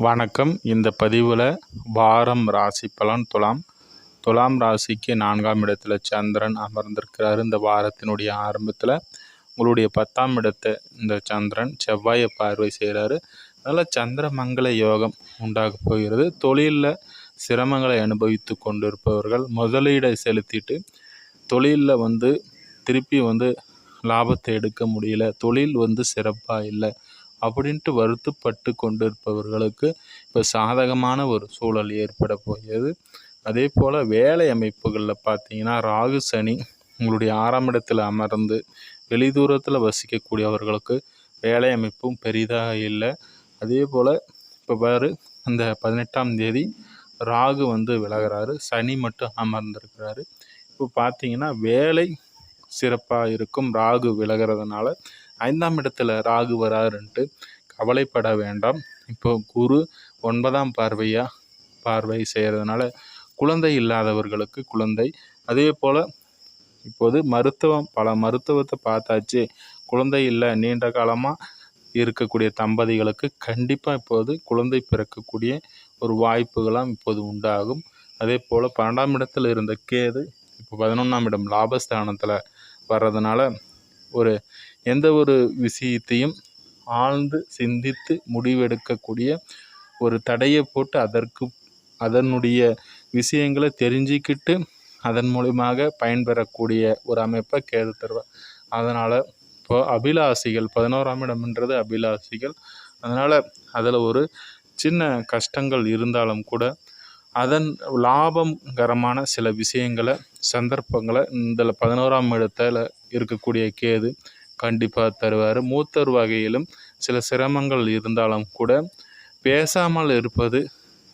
வணக்கம். இந்த பதிவில் வாரம் ராசி பலன் துலாம். துலாம் ராசிக்கு நான்காம் இடத்துல சந்திரன் அமர்ந்திருக்கிறாரு. இந்த வாரத்தினுடைய ஆரம்பத்தில் உங்களுடைய பத்தாம் இடத்தை இந்த சந்திரன் செவ்வாயை பார்வை செய்கிறாரு அதனால் சந்திர மங்கள யோகம் உண்டாக போகிறது. தொழிலில் சிரமங்களை அனுபவித்து கொண்டிருப்பவர்கள் முதலீடை செலுத்திட்டு தொழிலில் வந்து திருப்பி வந்து லாபத்தை எடுக்க முடியல. தொழில் வந்து சிறப்பாக இல்லை. அப்படின்ட்டு வருத்தப்பட்டு கொண்டிருப்பவர்களுக்கு இப்போ சாதகமான ஒரு சூழல் ஏற்பட போகிறது. அதே போல் வேலை அமைப்புகளில் பார்த்தீங்கன்னா ராகு சனி உங்களுடைய ஆறாம் இடத்தில் அமர்ந்து வெளி தூரத்தில் வசிக்கக்கூடியவர்களுக்கு வேலை அமைப்பும் பெரிதாக இல்லை. அதே போல் இப்போ பாரு அந்த பதினெட்டாம் தேதி ராகு வந்து விலகிறாரு. சனி மட்டும் அமர்ந்திருக்கிறாரு. இப்போ பார்த்தீங்கன்னா வேலை சிறப்பாக இருக்கும். ராகு விலகிறதுனால ஐந்தாம் இடத்துல ராகு வராருன்ட்டு கவலைப்பட வேண்டாம். இப்போ குரு ஒன்பதாம் பார்வையாக பார்வை செய்கிறதுனால குழந்தை இல்லாதவர்களுக்கு குழந்தை. அதே போல் இப்போது மருத்துவம் பல மருத்துவத்தை பார்த்தாச்சு. குழந்தை இல்லை நீண்ட காலமாக இருக்கக்கூடிய தம்பதிகளுக்கு கண்டிப்பாக இப்போது குழந்தை பிறக்கக்கூடிய ஒரு வாய்ப்புகளாம் இப்போது உண்டாகும். அதே போல் பன்னெண்டாம் இடத்தில் இருந்த கேது இப்போ பதினொன்றாம் இடம் லாபஸ்தானத்தில் வர்றதுனால ஒரு எந்த ஒரு விஷயத்தையும் ஆழ்ந்து சிந்தித்து முடிவெடுக்கக்கூடிய ஒரு தடையை போட்டு அதற்கு அதனுடைய விஷயங்களை தெரிஞ்சுக்கிட்டு அதன் மூலியமாக பயன்பெறக்கூடிய ஒரு அமைப்பை கேது தருவார். அதனால் இப்போ அபிலாசிகள் பதினோராம் இடம்ன்றது அபிலாசிகள். அதனால் அதில் ஒரு சின்ன கஷ்டங்கள் இருந்தாலும் கூட அதன் லாபகரமான சில விஷயங்களை சந்தர்ப்பங்களை இந்த பதினோராம் இடத்துல இருக்கக்கூடிய கேது கண்டிப்பாக தருவார். மூத்தர் வகையிலும் சில சிரமங்கள் இருந்தாலும் கூட பேசாமல் இருப்பது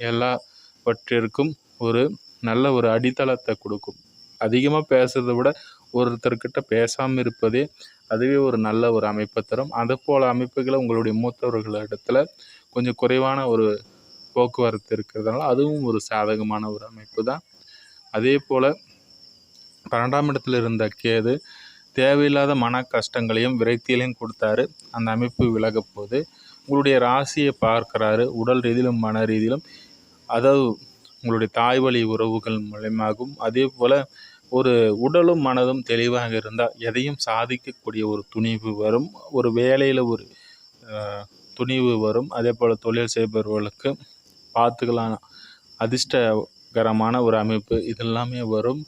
எல்லாவற்றிற்கும் ஒரு நல்ல ஒரு அடித்தளத்தை கொடுக்கும். அதிகமாக பேசுறதை விட ஒருத்தர்கிட்ட பேசாமல் இருப்பதே அதுவே ஒரு நல்ல ஒரு அமைப்பை தரும். அது போல் அமைப்புகளை உங்களுடைய மூத்தவர்களிடத்தில் கொஞ்சம் குறைவான ஒரு போக்குவரத்து இருக்கிறதுனால அதுவும் ஒரு சாதகமான ஒரு அமைப்பு தான். அதே போல் பன்னெண்டாம் இடத்துல இருந்த கேது தேவையில்லாத மன கஷ்டங்களையும் விரக்திகளையும் கொடுத்தாரு. அந்த அமைப்பு விலக போது உங்களுடைய ராசியை பார்க்குறாரு. உடல் ரீதியிலும் மன ரீதியிலும் அதாவது உங்களுடைய தாய் வழி உறவுகள் மூலயமாகவும் அதே போல் ஒரு உடலும் மனதும் தெளிவாக இருந்தால் எதையும் சாதிக்கக்கூடிய ஒரு துணிவு வரும். ஒரு வேலையில் ஒரு துணிவு வரும். அதே போல் தொழில் செய்பவர்களுக்கு பார்த்துக்கலாம் அதிர்ஷ்டகரமான ஒரு அமைப்பு இதெல்லாமே வரும்.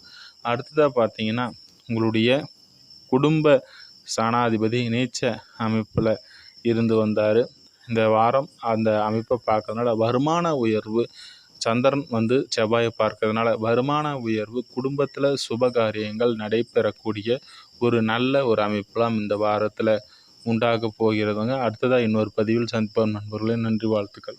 அடுத்ததாக பார்த்தீங்கன்னா உங்களுடைய குடும்ப சனாதிபதி நீச்ச அமைப்பில் இருந்து வந்தார். இந்த வாரம் அந்த அமைப்பை பார்க்கறதுனால வருமான உயர்வு சந்திரன் வந்து செவ்வாயை பார்க்கறதுனால வருமான உயர்வு குடும்பத்தில் சுபகாரியங்கள் நடைபெறக்கூடிய ஒரு நல்ல ஒரு அமைப்பெலாம் இந்த வாரத்தில் உண்டாக போகிறதுங்க. அடுத்ததாக இன்னொரு பதிவில் சந்திப்போம். நண்பர்களே நன்றி வாழ்த்துக்கள்.